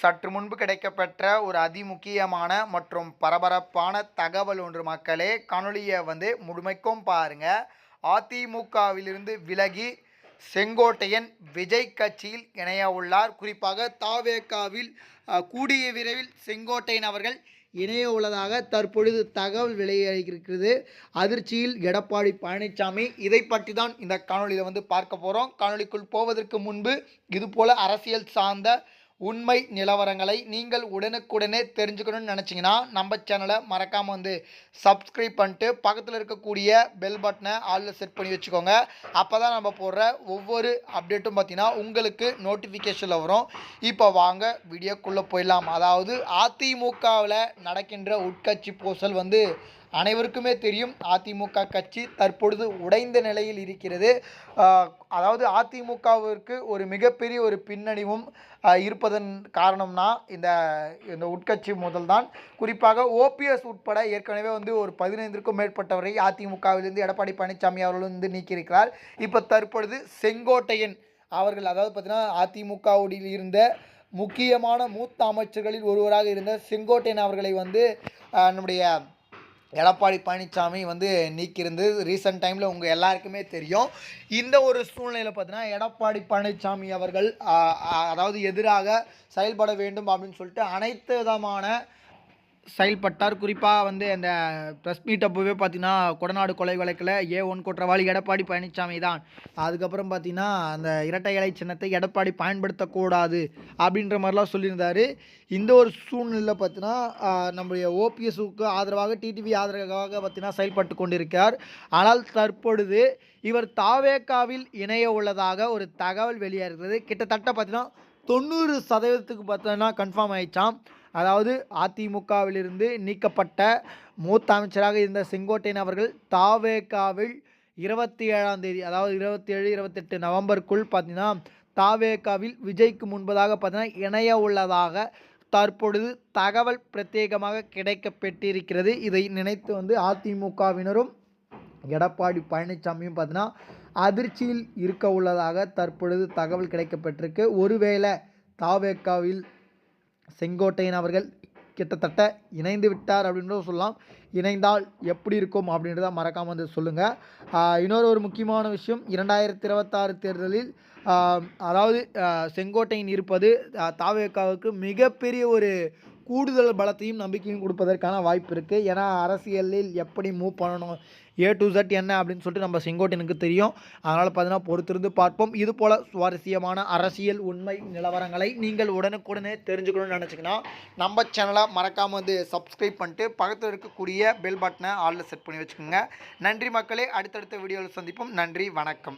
சற்று முன்பு கிடைக்கப்பெற்ற ஒரு அதிமுக்கியமான மற்றும் பரபரப்பான தகவல் ஒன்று மக்களே. காணொலியை வந்து முழுமைக்கும் பாருங்க. அதிமுகவிலிருந்து விலகி செங்கோட்டையன் விஜய் கட்சியில் இணைய உள்ளார். குறிப்பாக தாவேக்காவில் கூடிய விரைவில் செங்கோட்டையன் அவர்கள் இணைய உள்ளதாக தற்பொழுது தகவல் வெளியாகியிருக்கிறது. அதிர்ச்சியில் எடப்பாடி பழனிசாமி இதை பற்றி தான் இந்த காணொலியில் வந்து பார்க்க போகிறோம் காணொலிக்குள் போவதற்கு முன்பு இதுபோல அரசியல் சார்ந்த உண்மை நிலவரங்களை நீங்கள் உடனுக்குடனே தெரிஞ்சுக்கணும்னு நினச்சிங்கன்னா நம்ம சேனலை மறக்காமல் வந்து சப்ஸ்கிரைப் பண்ணிட்டு பக்கத்தில் இருக்கக்கூடிய பெல் பட்டனை ஆளில் செட் பண்ணி வச்சுக்கோங்க. அப்போ தான் நம்ம போடுற ஒவ்வொரு அப்டேட்டும் பார்த்திங்கன்னா உங்களுக்கு நோட்டிஃபிகேஷனில் வரும். இப்போ வாங்க வீடியோக்குள்ளே போயிடலாம். அதாவது அதிமுகவில் நடக்கின்ற உட்கட்சி பூசல் வந்து அனைவருக்குமே தெரியும் அதிமுக கட்சி தற்பொழுது உடைந்த நிலையில் இருக்கிறது. அதாவது அதிமுகவிற்கு ஒரு மிகப்பெரிய ஒரு பின்னணிவும் இருப்பதன் காரணம்னா இந்த இந்த உட்கட்சி முதல்தான். குறிப்பாக ஓபிஎஸ் உட்பட ஏற்கனவே வந்து ஒரு பதினைந்திற்கும் மேற்பட்டவரை அதிமுகவிலிருந்து எடப்பாடி பழனிசாமி அவர்கள் வந்து நீக்கியிருக்கிறார். இப்போ தற்பொழுது செங்கோட்டையன் அவர்கள் அதாவது பார்த்தீங்கன்னா அதிமுகவில் இருந்த முக்கியமான மூத்த அமைச்சர்களில் ஒருவராக இருந்த செங்கோட்டையன் அவர்களை வந்து நம்முடைய எடப்பாடி பழனிசாமி வந்து நீக்கியிருந்து ரீசெண்ட் டைமில் உங்கள் எல்லாருக்குமே தெரியும். இந்த ஒரு சூழ்நிலையில் பார்த்தீங்கன்னா எடப்பாடி பழனிசாமி அவர்கள் அதாவது எதிராக செயல்பட வேண்டும் அப்படின்னு சொல்லிட்டு அனைத்து விதமான செயல்பட்டார். குறிப்பாக வந்து அந்த ப்ரெஸ் மீட் அப்போவே பார்த்தீங்கன்னா கொடநாடு கொலை வழக்கில் ஏ ஒன் குற்றவாளி எடப்பாடி பழனிசாமி தான். அதுக்கப்புறம் பார்த்தீங்கன்னா அந்த இரட்டை இலை சின்னத்தை எடப்பாடி பயன்படுத்தக்கூடாது அப்படின்ற மாதிரிலாம் சொல்லியிருந்தார். இந்த ஒரு சூழ்நிலையில் பார்த்தீங்கன்னா நம்முடைய ஓபிஎஸ்க்கு ஆதரவாக டிடிவி ஆதரவாக பார்த்தீங்கன்னா செயல்பட்டு கொண்டிருக்கார். ஆனால் தற்பொழுது இவர் தாவேக்காவில் இணைய உள்ளதாக ஒரு தகவல் வெளியாகிறது. கிட்டத்தட்ட பார்த்தீங்கன்னா தொண்ணூறு சதவீதத்துக்கு பார்த்தோன்னா கன்ஃபார்ம் ஆயிடுச்சான் அதாவது அதிமுகவிலிருந்து நீக்கப்பட்ட மூத்த அமைச்சராக இருந்த செங்கோட்டையன் அவர்கள் தாவேகாவில் இருபத்தி ஏழாம் தேதி அதாவது இருபத்தி ஏழு இருபத்தெட்டு நவம்பருக்குள் பார்த்தீங்கன்னா தாவேகாவில் விஜய்க்கு முன்பதாக பார்த்தீங்கன்னா இணைய உள்ளதாக தற்பொழுது தகவல் பிரத்யேகமாக கிடைக்கப்பெற்றிருக்கிறது. இதை நினைத்து வந்து அதிமுகவினரும் எடப்பாடி பழனிசாமியும் பார்த்தீங்கன்னா அதிர்ச்சியில் இருக்க உள்ளதாக தற்பொழுது தகவல் கிடைக்கப்பட்டிருக்கு ஒருவேளை தாவேக்காவில் செங்கோட்டையன் அவர்கள் கிட்டத்தட்ட இணைந்து விட்டார் அப்படின்றத சொல்லலாம். இணைந்தால் எப்படி இருக்கும் அப்படின்றத மறக்காமல் வந்து சொல்லுங்கள் இன்னொரு ஒரு முக்கியமான விஷயம் இரண்டாயிரத்தி இருபத்தாறு தேர்தலில் அதாவது செங்கோட்டையின் இருப்பது தாவேக்காவுக்கு மிகப்பெரிய ஒரு கூடுதல் பலத்தையும் நம்பிக்கையும் கொடுப்பதற்கான வாய்ப்பு இருக்குது ஏன்னா அரசியலில் எப்படி மூவ் பண்ணணும்? ஏ டு ஜட் என்ன அப்படின்னு சொல்லிட்டு நம்ம செங்கோட்டையனுக்கு தெரியும். அதனால் பார்த்தீங்கன்னா பொறுத்திருந்து பார்ப்போம். இது போல் சுவாரஸ்யமான அரசியல் உண்மை நிலவரங்களை நீங்கள் உடனுக்குடனே தெரிஞ்சுக்கணும்னு நினச்சிங்கன்னா நம்ம சேனலை மறக்காமல் வந்து சப்ஸ்கிரைப் பண்ணிட்டு பக்கத்தில் இருக்கக்கூடிய பெல் பட்டனை ஆளில் செட் பண்ணி வச்சுக்கோங்க. நன்றி மக்களே. அடுத்தடுத்த வீடியோவில் சந்திப்போம். நன்றி. வணக்கம்.